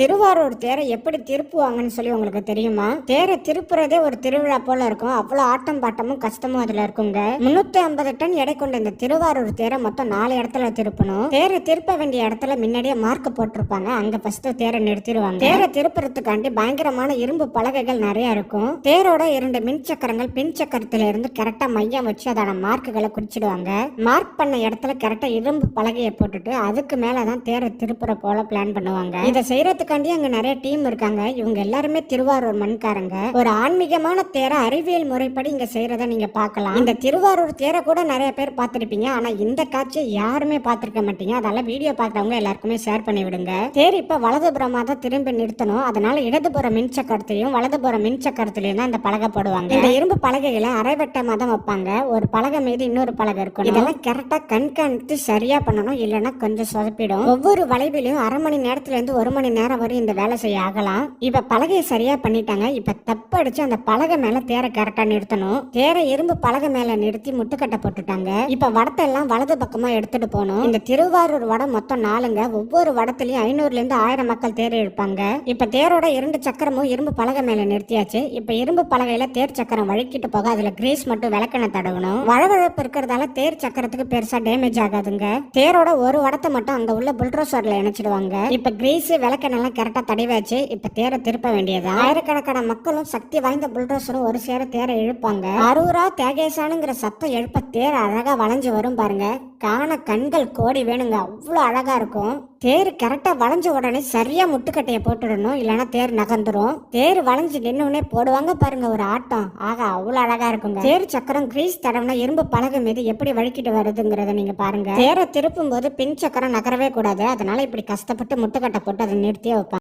திருவாரூர் தேரை எப்படி திருப்புவாங்கன்னு சொல்லி உங்களுக்கு தெரியுமா? தேரை திருப்புறதே ஒரு திருவிழா போல இருக்கும். அவ்வளவு ஆட்டம் பாட்டமும் கஷ்டமும் அதுல இருக்குங்க. முன்னூத்தி ஐம்பது டன் எடை கொண்ட இந்த திருவாரூர் தேரை மொத்தம் நாலு இடத்துல திருப்பணும். தேரை திருப்ப வேண்டிய இடத்துல முன்னாடியே மார்க் போட்டிருப்பாங்க. அங்க ஃபர்ஸ்ட் தேரை நிறுத்திடுவாங்க. தேரை திருப்புறதுக்காண்டி பயங்கரமான இரும்பு பலகைகள் நிறைய இருக்கும். தேரோட இரண்டு மின் சக்கரங்கள் பின் சக்கரத்துல இருந்து கரெக்டா மையம் வச்சு அதோட மார்க்குகளை குறிச்சிடுவாங்க. மார்க் பண்ண இடத்துல கரெக்டா இரும்பு பலகையை போட்டுட்டு அதுக்கு மேலதான் தேரை திருப்புற போல பிளான் பண்ணுவாங்க. இதை செய்யறதுக்காண்டி அங்க நிறைய டீம் இருக்காங்க. இவங்க எல்லாருமே திருவாரூர் மண்காரங்க. ஒரு ஆன்மீகமான தேரை அறிவியல் முறைப்படி இங்க செய்யறத நீங்க பார்க்கலாம். இந்த திருவாரூர் தேரை கூட நிறைய பேர் பார்த்துருப்பீங்க. ஆனா இந்த காட்சியை யாருமே பார்த்துருக்க மாட்டீங்க. அதால வீடியோ பார்க்கறவங்க எல்லாருக்குமே ஷேர் பண்ணி விடுங்க. தேர் இப்ப வலதுபுறமா தான் திரும்பி நிறுத்தணும். அதனால இடதுபுற மின்சக்கரத்திலையும் வலதுபுற மின்சக்கரத்திலையும் தான் இந்த பலகை போடுவாங்க. இந்த இரும்பு பலகைகளை அரைவட்டமா தான் வைப்பாங்க. ஒரு பலகை மீது இன்னொரு பலகை இருக்கும் இதெல்லாம் கரெக்டா கண்காணித்து சரியா பண்ணணும். இல்லைன்னா கொஞ்சம் சொதப்பிடும். ஒவ்வொரு வளைவிலையும் அரை மணி நேரத்துல இருந்து ஒரு மணி நேரம் வரையும் இந்த வேலை செய்ய ஆகலாம். இப்ப பலகையை சரியா பண்ணிட்டாங்க. இப்ப தப்பு அடிச்சு அந்த பலகை மேல தேரை கரெக்டா நிறுத்தணும். தேரை இரும்பு பலகை மேல நிறுத்தி முட்டுக்கட்டை போட்டுட்டாங்க. இப்ப வடத்தை எல்லாம் வலது பக்கமா எடுத்துட்டு போகணும். இந்த திருவாரூர் வடம் மொத்தம் நாலுங்க. ஒவ்வொரு வடத்துலயும் ஐநூறுல இருந்து ஆயிரம் மக்கள் தேர் இழுப்பாங்க. இப்ப தேரோட இரண்டு சக்கரமும் இரும்பு பலகை மேல நிறுத்தியாச்சு. இப்ப இரும்பு பலகையில தேர் சக்கரம் வழுக்கிட்டு போக அதுல கிரீஸ் மட்டும் விளக்கெண்ண தடவணும். வழவழப்பு இருக்கிறதால தேர் சக்கரத்துக்கு பெருசா டேமேஜ் ஆகாதுங்க. தேரோட ஒரு வடத்தை மட்டும் அங்க உள்ள புல்ட்ரோசர்ல இணைச்சிடுவாங்க. இப்ப கிரீஸ் கரெக்டாக கரெக்டா தடவியாச்சு இப்போ தேரை திருப்ப வேண்டியது. ஆயிரக்கணக்கான மக்களும் சக்தி வாய்ந்த புல்டோசரும் ஒரு சேர தேரை இழுப்பாங்க. அரூரா தேகேசானுங்கிற சத்தம் எழுப்ப தேர் அழகாக வளைஞ்சு வரும் பாருங்க. காண கண்கள் கோடி வேணுங்க. அவ்வளோ அழகாக இருக்கும். தேர் கரெக்டாக வளைஞ்ச உடனே சரியாக முட்டுக்கட்டையை போட்டுடணும் இல்லைன்னா தேர் நகர்ந்துடும் தேர் வளைஞ்சு நின்னுடனே போடுவாங்க பாருங்க ஒரு ஆட்டம். ஆகா அவ்வளோ அழகா இருக்கும் தேர் சக்கரம் கிரீஸ் தடவுனா இரும்பு பலகை மீது எப்படி வழுக்கிட்டு வருதுங்கிறத நீங்க பாருங்க. தேரை திருப்பும் போது பின் சக்கரம் நகரவே கூடாது. அதனால இப்படி கஷ்டப்பட்டு முட்டுக்கட்டை போட்டு அதை நிறுத்தியே வைப்பாங்க.